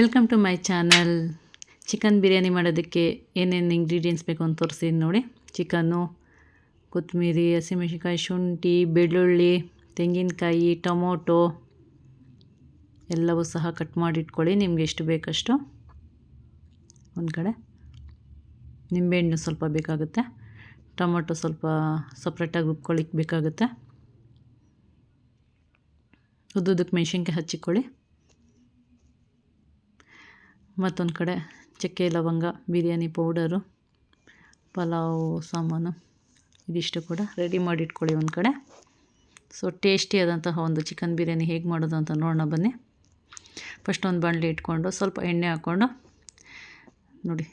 Welcome to my channel chicken biryani ಮಾಡೋದಕ್ಕೆ ಏನೇನು ingredients ಬೇಕು ಅಂತ ತೋರಿಸ್ತೀನಿ ನೋಡಿ. ಚಿಕನ್ನು ಕೊತ್ತಂಬರಿ, ಹಸಿಮೆಣಸಿನ್ಕಾಯಿ, ಶುಂಠಿ, ಬೆಳ್ಳುಳ್ಳಿ, ತೆಂಗಿನಕಾಯಿ, ಟೊಮೊಟೊ ಎಲ್ಲವೂ ಸಹ ಕಟ್ ಮಾಡಿ ಇಟ್ಕೊಳ್ಳಿ ನಿಮ್ಗೆ ಎಷ್ಟು ಬೇಕಷ್ಟು? ಒಂದು ಕಡೆ. ನಿಂಬೆಹಣ್ಣು ಸ್ವಲ್ಪ ಬೇಕಾಗುತ್ತೆ. ಟೊಮೊಟೊ ಸ್ವಲ್ಪ ಸಪ್ರೇಟಾಗಿ ರುಬ್ಕೊಳ್ಳಿಕ್ಕೆ ಬೇಕಾಗುತ್ತೆ. ಉದ್ದುದಕ್ಕೆ ಮೆಣಸಿನ್ಕಾಯಿ ಹಚ್ಚಿಕೊಳ್ಳಿ. ಮತ್ತೊಂದು ಕಡೆ ಚಕ್ಕೆ, ಲವಂಗ, ಬಿರಿಯಾನಿ ಪೌಡರು, ಪಲಾವ್, ಸಾಮಾನು ಇದಿಷ್ಟು ಕೂಡ ರೆಡಿ ಮಾಡಿ ಇಟ್ಕೊಳ್ಳಿ ಒಂದು ಕಡೆ. ಸೊ ಟೇಸ್ಟಿಯಾದಂತಹ ಒಂದು ಚಿಕನ್ ಬಿರಿಯಾನಿ ಹೇಗೆ ಮಾಡೋದು ಅಂತ ನೋಡೋಣ ಬನ್ನಿ. ಫಸ್ಟ್ ಒಂದು ಬಾಣಲಿ ಇಟ್ಕೊಂಡು ಸ್ವಲ್ಪ ಎಣ್ಣೆ ಹಾಕ್ಕೊಂಡು ನೋಡಿ,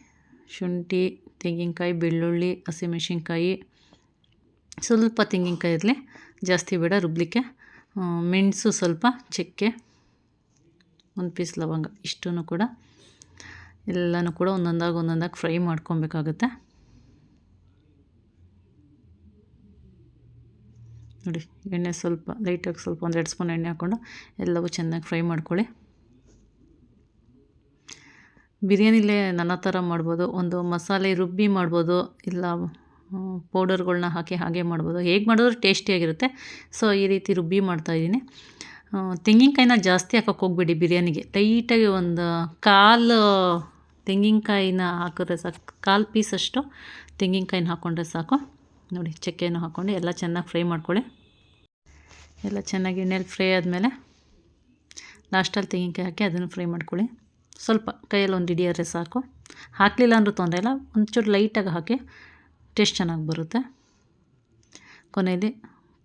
ಶುಂಠಿ, ತೆಂಗಿನಕಾಯಿ, ಬೆಳ್ಳುಳ್ಳಿ, ಹಸಿಮೆಣಸಿನ್ಕಾಯಿ, ಸ್ವಲ್ಪ ತೆಂಗಿನಕಾಯಿ ಇರಲಿ, ಜಾಸ್ತಿ ಬೇಡ, ರುಬ್ಲಿಕ್ಕೆ. ಮೆಣಸು ಸ್ವಲ್ಪ, ಚಕ್ಕೆ, ಒಂದು ಪೀಸ್ ಲವಂಗ ಇಷ್ಟೂ ಕೂಡ ಎಲ್ಲನೂ ಕೂಡ ಒಂದೊಂದಾಗಿ ಒಂದೊಂದಾಗಿ ಫ್ರೈ ಮಾಡ್ಕೊಬೇಕಾಗುತ್ತೆ. ನೋಡಿ, ಎಣ್ಣೆ ಸ್ವಲ್ಪ ಲೈಟಾಗಿ ಸ್ವಲ್ಪ ಒಂದು ಎರಡು ಸ್ಪೂನ್ ಎಣ್ಣೆ ಹಾಕ್ಕೊಂಡು ಎಲ್ಲವೂ ಚೆನ್ನಾಗಿ ಫ್ರೈ ಮಾಡ್ಕೊಳ್ಳಿ. ಬಿರಿಯಾನಿಲೇ ನಾನಾ ಥರ ಮಾಡ್ಬೋದು, ಒಂದು ಮಸಾಲೆ ರುಬ್ಬಿ ಮಾಡ್ಬೋದು, ಇಲ್ಲ ಪೌಡರ್ಗಳನ್ನ ಹಾಕಿ ಹಾಗೆ ಮಾಡ್ಬೋದು. ಹೇಗೆ ಮಾಡಿದ್ರು ಟೇಸ್ಟಿಯಾಗಿರುತ್ತೆ. ಸೊ, ಈ ರೀತಿ ರುಬ್ಬಿ ಮಾಡ್ತಾಯಿದ್ದೀನಿ ತೆಂಗಿನಕಾಯಿನ ಜಾಸ್ತಿ ಹಾಕೋಕೆ ಹೋಗ್ಬೇಡಿ ಬಿರಿಯಾನಿಗೆ. ಟೈಟಾಗಿ ಒಂದು ಕಾಲು ತೆಂಗಿನಕಾಯಿನ ಹಾಕಿದ್ರೆ ಸಾಕು. ಕಾಲು ಪೀಸಷ್ಟು ತೆಂಗಿನಕಾಯಿನ ಹಾಕ್ಕೊಂಡ್ರೆ ಸಾಕು. ನೋಡಿ ಚಕ್ಕೆನೂ ಹಾಕ್ಕೊಂಡು ಎಲ್ಲ ಚೆನ್ನಾಗಿ ಫ್ರೈ ಮಾಡ್ಕೊಳ್ಳಿ. ಎಲ್ಲ ಚೆನ್ನಾಗಿ ಎಣ್ಣೆಯಲ್ಲಿ ಫ್ರೈ ಆದಮೇಲೆ ಲಾಸ್ಟಲ್ಲಿ ತೆಂಗಿನಕಾಯಿ ಹಾಕಿ ಅದನ್ನು ಫ್ರೈ ಮಾಡ್ಕೊಳ್ಳಿ. ಸ್ವಲ್ಪ ಕೈಯಲ್ಲಿ ಒಂದು ಹಿಡಿಯೋರೆ ಸಾಕು. ಹಾಕಲಿಲ್ಲ ಅಂದರೂ ತೊಂದರೆ ಇಲ್ಲ. ಒಂಚೂರು ಲೈಟಾಗಿ ಹಾಕಿ ಟೇಸ್ಟ್ ಚೆನ್ನಾಗಿ ಬರುತ್ತೆ. ಕೊನೆಯಲ್ಲಿ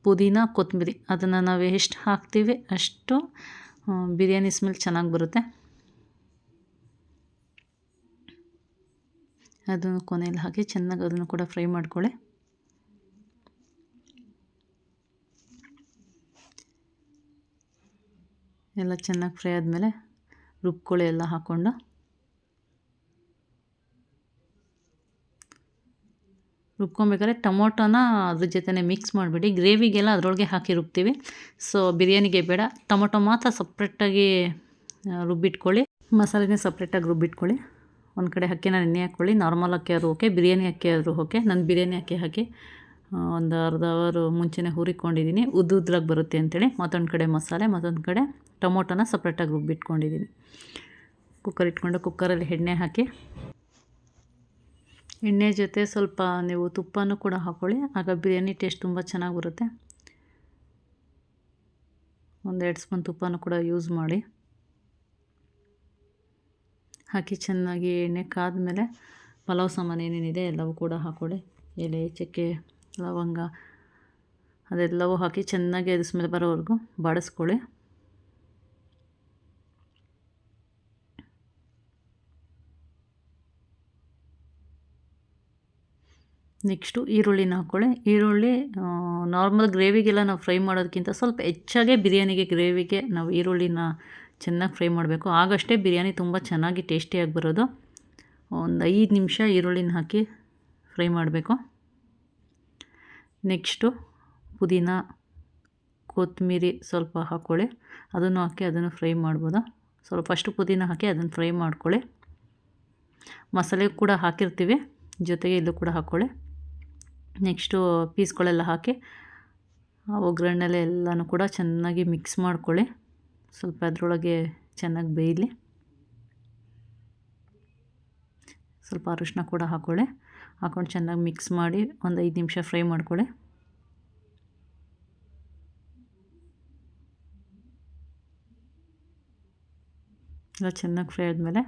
ಪುದೀನ, ಕೊತ್ತಂಬರಿ. ಅದನ್ನು ನಾವು ಎಷ್ಟು ಹಾಕ್ತೀವಿ ಅಷ್ಟು ಬಿರಿಯಾನಿ ಸ್ಮೆಲ್ ಚೆನ್ನಾಗಿ ಬರುತ್ತೆ. ಅದನ್ನು ಕೊನೆಯಲ್ಲಿ ಹಾಕಿ ಚೆನ್ನಾಗಿ ಅದನ್ನು ಕೂಡ ಫ್ರೈ ಮಾಡ್ಕೊಳ್ಳಿ. ಎಲ್ಲ ಚೆನ್ನಾಗಿ ಫ್ರೈ ಆದಮೇಲೆ ರುಬ್ಕೊಳ್ಳಿ ಎಲ್ಲ ಹಾಕ್ಕೊಂಡು ರುಬ್ಕೊಬೇಕಾದ್ರೆ ಟೊಮೊಟೊನ ಅದ್ರ ಜೊತೆ ಮಿಕ್ಸ್ ಮಾಡಿಬಿಡಿ. ಗ್ರೇವಿಗೆಲ್ಲ ಅದರೊಳಗೆ ಹಾಕಿ ರುಬ್ತೀವಿ. ಸೊ ಬಿರಿಯಾನಿಗೆ ಬೇಡ. ಟೊಮೊಟೊ ಮಾತ್ರ ಸಪ್ರೇಟಾಗಿ ರುಬ್ಬಿಟ್ಕೊಳ್ಳಿ. ಮಸಾಲೆನೇ ಸಪ್ರೇಟಾಗಿ ರುಬ್ಬಿಟ್ಕೊಳ್ಳಿ. ಒಂದು ಕಡೆ ಅಕ್ಕಿನ ನೆನೆ ಹಾಕ್ಕೊಳ್ಳಿ ನಾರ್ಮಲ್ ಅಕ್ಕಿ ಆದರೂ ಓಕೆ ಬಿರಿಯಾನಿ ಅಕ್ಕಿ ಆದರೂ ಓಕೆ ನಾನು ಬಿರಿಯಾನಿ ಅಕ್ಕಿ ಹಾಕಿ ಒಂದು ಅರ್ಧ ಅವರ್ ಮುಂಚೆನೇ ಹುರಿಕೊಂಡಿದ್ದೀನಿ ಉದ್ದು ಉದ್ರಾಗಿ ಬರುತ್ತೆ ಅಂತೇಳಿ ಮತ್ತೊಂದು ಕಡೆ ಮಸಾಲೆ, ಮತ್ತೊಂದು ಕಡೆ ಟೊಮೊಟೊನ ಸಪ್ರೇಟಾಗಿ ರುಬ್ಬಿಟ್ಕೊಂಡಿದ್ದೀನಿ ಕುಕ್ಕರ್ ಇಟ್ಕೊಂಡು ಕುಕ್ಕರಲ್ಲಿ ಎಣ್ಣೆ ಹಾಕಿ, ಎಣ್ಣೆ ಜೊತೆ ಸ್ವಲ್ಪ ನೀವು ತುಪ್ಪನೂ ಕೂಡ ಹಾಕ್ಕೊಳ್ಳಿ ಆಗ ಬಿರಿಯಾನಿ ಟೇಸ್ಟ್ ತುಂಬ ಚೆನ್ನಾಗಿ ಬರುತ್ತೆ. ಒಂದೆರಡು ಸ್ಪೂನ್ ತುಪ್ಪನೂ ಕೂಡ ಯೂಸ್ ಮಾಡಿ. ಹಾಕಿ ಚೆನ್ನಾಗಿ ಎಣ್ಣೆ ಕಾದ್ಮೇಲೆ ಪಲಾವ್ ಸಾಮಾನು ಏನೇನಿದೆ ಎಲ್ಲವೂ ಕೂಡ ಹಾಕ್ಕೊಳ್ಳಿ ಎಲೆ, ಚಕ್ಕೆ, ಲವಂಗ, ಅದೆಲ್ಲವೂ ಹಾಕಿ ಚೆನ್ನಾಗಿ ಅದು ಮೇಲೆ ಬರೋವರೆಗೂ ಬಾಡಿಸ್ಕೊಳ್ಳಿ ನೆಕ್ಸ್ಟು ಈರುಳ್ಳಿನ ಹಾಕ್ಕೊಳ್ಳಿ ಈರುಳ್ಳಿ ನಾರ್ಮಲ್ ಗ್ರೇವಿಗೆಲ್ಲ ನಾವು ಫ್ರೈ ಮಾಡೋದಕ್ಕಿಂತ ಸ್ವಲ್ಪ ಹೆಚ್ಚಾಗೆ ಬಿರಿಯಾನಿಗೆ ಗ್ರೇವಿಗೆ ನಾವು ಈರುಳ್ಳಿನ ಚೆನ್ನಾಗಿ ಫ್ರೈ ಮಾಡಬೇಕು. ಆಗಷ್ಟೇ ಬಿರಿಯಾನಿ ತುಂಬ ಚೆನ್ನಾಗಿ ಟೇಸ್ಟಿಯಾಗಿ ಬರೋದು. ಒಂದು ಐದು ನಿಮಿಷ ಈರುಳ್ಳಿನ ಹಾಕಿ ಫ್ರೈ ಮಾಡಬೇಕು. ನೆಕ್ಸ್ಟು ಪುದೀನ, ಕೊತ್ತಂಬರಿ ಸ್ವಲ್ಪ ಹಾಕ್ಕೊಳ್ಳಿ ಅದನ್ನು ಹಾಕಿ ಅದನ್ನು ಫ್ರೈ ಮಾಡ್ಬೋದು. ಸ್ವಲ್ಪ ಫಸ್ಟು ಪುದೀನ ಹಾಕಿ ಅದನ್ನು ಫ್ರೈ ಮಾಡ್ಕೊಳ್ಳಿ. ಮಸಾಲೆ ಕೂಡ ಹಾಕಿರ್ತೀವಿ. ಜೊತೆಗೆ ಇಲ್ಲೂ ಕೂಡ ಹಾಕ್ಕೊಳ್ಳಿ ನೆಕ್ಸ್ಟು ಪೀಸ್ಗಳೆಲ್ಲ ಹಾಕಿ ಒಗ್ಗರಣೆಲೆ ಎಲ್ಲನೂ ಕೂಡ ಚೆನ್ನಾಗಿ ಮಿಕ್ಸ್ ಮಾಡ್ಕೊಳ್ಳಿ. ಸ್ವಲ್ಪ ಅದರೊಳಗೆ ಚೆನ್ನಾಗಿ ಬೇಯಲಿ. ಸ್ವಲ್ಪ ಅರಿಶಿನ ಕೂಡ ಹಾಕ್ಕೊಳ್ಳಿ ಹಾಕ್ಕೊಂಡು ಚೆನ್ನಾಗಿ ಮಿಕ್ಸ್ ಮಾಡಿ ಒಂದು ಐದು ನಿಮಿಷ ಫ್ರೈ ಮಾಡ್ಕೊಳ್ಳಿ. ಎಲ್ಲ ಚೆನ್ನಾಗಿ ಫ್ರೈ ಆದಮೇಲೆ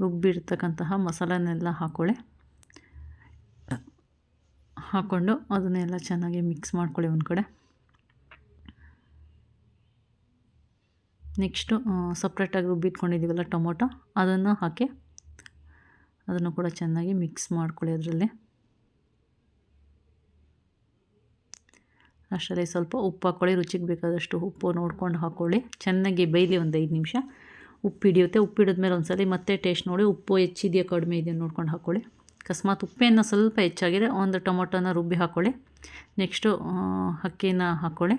ರುಬ್ಬಿರ್ತಕ್ಕಂತಹ ಮಸಾಲನೆಲ್ಲ ಹಾಕ್ಕೊಳ್ಳಿ ಹಾಕ್ಕೊಂಡು ಅದನ್ನೆಲ್ಲ ಚೆನ್ನಾಗಿ ಮಿಕ್ಸ್ ಮಾಡ್ಕೊಳ್ಳಿ ಒಂದು ಕಡೆ. ನೆಕ್ಸ್ಟು ಸಪ್ರೇಟಾಗಿ ರುಬ್ಬಿಟ್ಕೊಂಡಿದ್ದೀವಲ್ಲ ಟೊಮೊಟೊ, ಅದನ್ನು ಹಾಕಿ, ಅದನ್ನು ಕೂಡ ಚೆನ್ನಾಗಿ ಮಿಕ್ಸ್ ಮಾಡ್ಕೊಳ್ಳಿ ಅದರಲ್ಲಿ. ಅಷ್ಟರಲ್ಲಿ ಸ್ವಲ್ಪ ಉಪ್ಪು ಹಾಕ್ಕೊಳ್ಳಿ ರುಚಿಗೆ ಬೇಕಾದಷ್ಟು ಉಪ್ಪು ನೋಡ್ಕೊಂಡು ಹಾಕ್ಕೊಳ್ಳಿ ಚೆನ್ನಾಗಿ ಬೇಯಲಿ ಒಂದು ಐದು ನಿಮಿಷ. ಉಪ್ಪು ಹಿಡಿಯುತ್ತೆ. ಉಪ್ಪು ಹಿಡಿದ ಮೇಲೆ ಸಲ ಮತ್ತೆ ಟೇಸ್ಟ್ ನೋಡಿ, ಉಪ್ಪು ಹೆಚ್ಚಿದೆಯಾ, ಕಡಿಮೆ ಇದೆಯಾ ನೋಡ್ಕೊಂಡು ಹಾಕ್ಕೊಳ್ಳಿ ಅಕಸ್ಮಾತ್ ಉಪ್ಪೇನ ಸ್ವಲ್ಪ ಹೆಚ್ಚಾಗಿದೆ, ಒಂದು ಟೊಮೊಟೊನ ರುಬ್ಬಿ ಹಾಕ್ಕೊಳ್ಳಿ ನೆಕ್ಸ್ಟು ಅಕ್ಕಿನ ಹಾಕ್ಕೊಳ್ಳಿ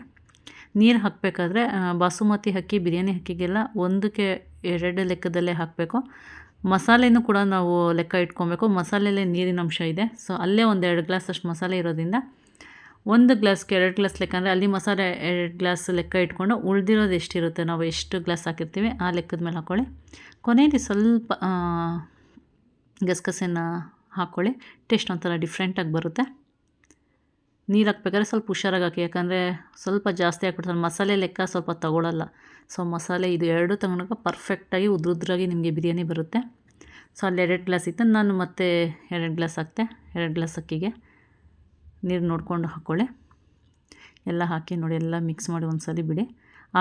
ನೀರು ಹಾಕಬೇಕಾದ್ರೆ ಬಾಸುಮತಿ ಅಕ್ಕಿ, ಬಿರಿಯಾನಿ ಅಕ್ಕಿಗೆಲ್ಲ ಒಂದಕ್ಕೆ ಎರಡು ಲೆಕ್ಕದಲ್ಲೇ ಹಾಕಬೇಕು. ಮಸಾಲೆನೂ ಕೂಡ ನಾವು ಲೆಕ್ಕ ಇಟ್ಕೊಬೇಕು. ಮಸಾಲೆಯಲ್ಲೇ ನೀರಿನ ಅಂಶ ಇದೆ. ಸೊ ಅಲ್ಲೇ ಒಂದು ಎರಡು ಗ್ಲಾಸ್ ಅಷ್ಟು ಮಸಾಲೆ ಇರೋದ್ರಿಂದ ಒಂದು ಗ್ಲಾಸ್ಗೆ ಎರಡು ಗ್ಲಾಸ್ ಲೆಕ್ಕ ಅಂದರೆ ಅಲ್ಲಿ ಮಸಾಲೆ ಎರಡು ಗ್ಲಾಸ್ ಲೆಕ್ಕ ಇಟ್ಕೊಂಡು ಉಳಿದಿರೋದು ಎಷ್ಟಿರುತ್ತೆ ನಾವು ಎಷ್ಟು ಗ್ಲಾಸ್ ಹಾಕಿರ್ತೀವಿ ಆ ಲೆಕ್ಕದ ಮೇಲೆ ಹಾಕ್ಕೊಳ್ಳಿ ಕೊನೆಯಲ್ಲಿ ಸ್ವಲ್ಪ ಗಸಗಸೆನ ಹಾಕ್ಕೊಳ್ಳಿ ಟೇಸ್ಟ್ ಒಂಥರ ಡಿಫ್ರೆಂಟಾಗಿ ಬರುತ್ತೆ. ನೀರು ಹಾಕ್ಬೇಕಾದ್ರೆ ಸ್ವಲ್ಪ ಹುಷಾರಾಗಿ ಹಾಕಿ, ಯಾಕಂದರೆ ಸ್ವಲ್ಪ ಜಾಸ್ತಿ ಹಾಕ್ಬಿಡ್ತಾರೆ. ಮಸಾಲೆ ಲೆಕ್ಕ ಸ್ವಲ್ಪ ತಗೊಳ್ಳಲ್ಲ ಸೊ ಮಸಾಲೆ ಇದು ಎರಡು ತಗೊಂಡಾಗ ಪರ್ಫೆಕ್ಟಾಗಿ ಉದ್ರುದ್ರಾಗಿ ನಿಮಗೆ ಬಿರಿಯಾನಿ ಬರುತ್ತೆ. ಸೊ ಅಲ್ಲಿ ಎರಡು ಗ್ಲಾಸ್ ಇತ್ತು. ನಾನು ಮತ್ತೆ ಎರಡು ಗ್ಲಾಸ್ ಹಾಕ್ತೆ. ಎರಡು ಗ್ಲಾಸ್ ಅಕ್ಕಿಗೆ ನೀರು ನೋಡ್ಕೊಂಡು ಹಾಕ್ಕೊಳ್ಳಿ ಎಲ್ಲ ಹಾಕಿ ನೋಡಿ, ಎಲ್ಲ ಮಿಕ್ಸ್ ಮಾಡಿ ಒಂದು ಸಲ ಬಿಡಿ.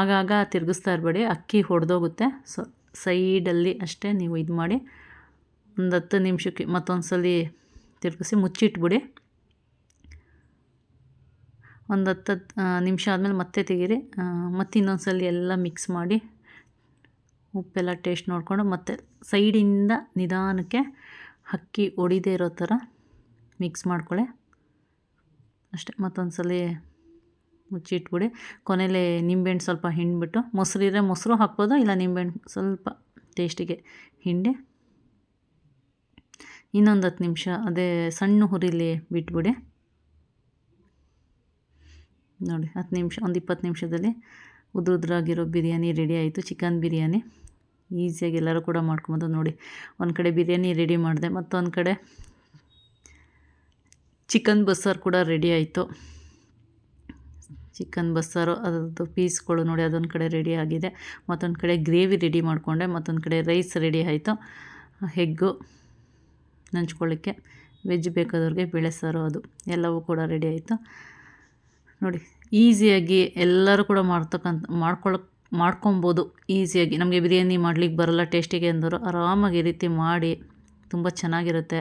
ಆಗಾಗ ತಿರುಗಿಸ್ತಾ ಇರಬೇಡಿ. ಅಕ್ಕಿ ಹೊಡೆದೋಗುತ್ತೆ. ಸೊ ಸೈಡಲ್ಲಿ ಅಷ್ಟೇ ನೀವು ಇದು ಮಾಡಿ ಒಂದು ಹತ್ತು ನಿಮಿಷಕ್ಕೆ ಮತ್ತೊಂದು ಸಲ ತಿರುಗಿಸಿ ಮುಚ್ಚಿಟ್ಬಿಡಿ. ಒಂದು ಹತ್ತು ನಿಮಿಷ ಆದಮೇಲೆ ಮತ್ತೆ ತೆಗೀರಿ. ಮತ್ತು ಇನ್ನೊಂದು ಸಲ ಎಲ್ಲ ಮಿಕ್ಸ್ ಮಾಡಿ ಉಪ್ಪೆಲ್ಲ ಟೇಸ್ಟ್ ನೋಡಿಕೊಂಡು ಮತ್ತೆ ಸೈಡಿಂದ ನಿಧಾನಕ್ಕೆ ಅಕ್ಕಿ ಒಡಿದೇ ಇರೋ ಥರ ಮಿಕ್ಸ್ ಮಾಡ್ಕೊಳ್ಳಿ. ಅಷ್ಟೇ ಮತ್ತೊಂದು ಸಲ ಮುಚ್ಚಿಟ್ಬಿಡಿ ಕೊನೆಯಲ್ಲಿ ನಿಂಬೆಹಣ್ಣು ಸ್ವಲ್ಪ ಹಿಂಡ್ಬಿಟ್ಟು ಇದ್ದರೆ ಮೊಸರು ಹಾಕ್ಬೋದು, ಇಲ್ಲ ನಿಂಬೆಹಣ್ಣು ಸ್ವಲ್ಪ ಟೇಸ್ಟಿಗೆ ಹಿಂಡಿ? ಇನ್ನೊಂದು ಹತ್ತು ನಿಮಿಷ, ಅದೇ ಸಣ್ಣ ಹುರಿಲಿ ಬಿಟ್ಬಿಡಿ. ನೋಡಿ, ಹತ್ತು ನಿಮಿಷ, ಒಂದು ಇಪ್ಪತ್ತು ನಿಮಿಷದಲ್ಲಿ ಉದ್ರುದ್ರಾಗಿರೋ ಬಿರಿಯಾನಿ ರೆಡಿ ಆಯಿತು, ಚಿಕನ್ ಬಿರಿಯಾನಿ. ಈಸಿಯಾಗಿ ಎಲ್ಲರೂ ಕೂಡ ಮಾಡ್ಕೊಬೋದು ನೋಡಿ. ಒಂದು ಕಡೆ ಬಿರಿಯಾನಿ ರೆಡಿ ಮಾಡಿದೆ, ಮತ್ತೊಂದು ಕಡೆ ಚಿಕನ್ ಬಸ್ಸಾರು ಕೂಡ ರೆಡಿ ಆಯಿತು. ಚಿಕನ್ ಬಸ್ಸಾರು, ಅದರದ್ದು ಪೀಸ್ಗಳು ನೋಡಿ, ಅದೊಂದು ಕಡೆ ರೆಡಿ ಆಗಿದೆ. ಮತ್ತೊಂದು ಕಡೆ ಗ್ರೇವಿ ರೆಡಿ ಮಾಡಿಕೊಂಡೆ, ಮತ್ತೊಂದು ಕಡೆ ರೈಸ್ ರೆಡಿ ಆಯಿತು. ಹೆಗ್ಗು ನಂಚ್ಕೊಳ್ಳಿಕ್ಕೆ, ವೆಜ್ ಬೇಕಾದವ್ರಿಗೆ ಬೇಳೆ ಸಾರು ಅದು ಎಲ್ಲವೂ ಕೂಡ ರೆಡಿ ಆಯಿತು. ನೋಡಿ, ಈಸಿಯಾಗಿ ಎಲ್ಲರೂ ಕೂಡ ಮಾಡ್ತಕ್ಕಂಥ ಮಾಡ್ಕೊಳ್ಳೋಕೆ ಮಾಡ್ಕೊಬೋದು ಈಸಿಯಾಗಿ. ನಮಗೆ ಬಿರಿಯಾನಿ ಮಾಡ್ಲಿಕ್ಕೆ ಬರಲ್ಲ, ಟೇಸ್ಟಿಗೆ ಅಂದರು ಆರಾಮಾಗಿ ಈ ರೀತಿ ಮಾಡಿ ತುಂಬ ಚೆನ್ನಾಗಿರುತ್ತೆ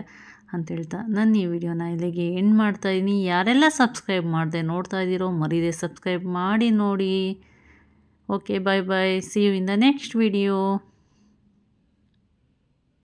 ಅಂತ ಹೇಳ್ತಾ ನಾನು ಈ ವಿಡಿಯೋನ ಇಲ್ಲಿಗೆ ಎಂಡ್ ಮಾಡ್ತಾಯಿದ್ದೀನಿ ಯಾರೆಲ್ಲ ಸಬ್ಸ್ಕ್ರೈಬ್ ಮಾಡಿದೆ ನೋಡ್ತಾ ಇದ್ದೀರೋ ಮರೀದೆ ಸಬ್ಸ್ಕ್ರೈಬ್ ಮಾಡಿ ನೋಡಿ. Okay bye bye see you in the next video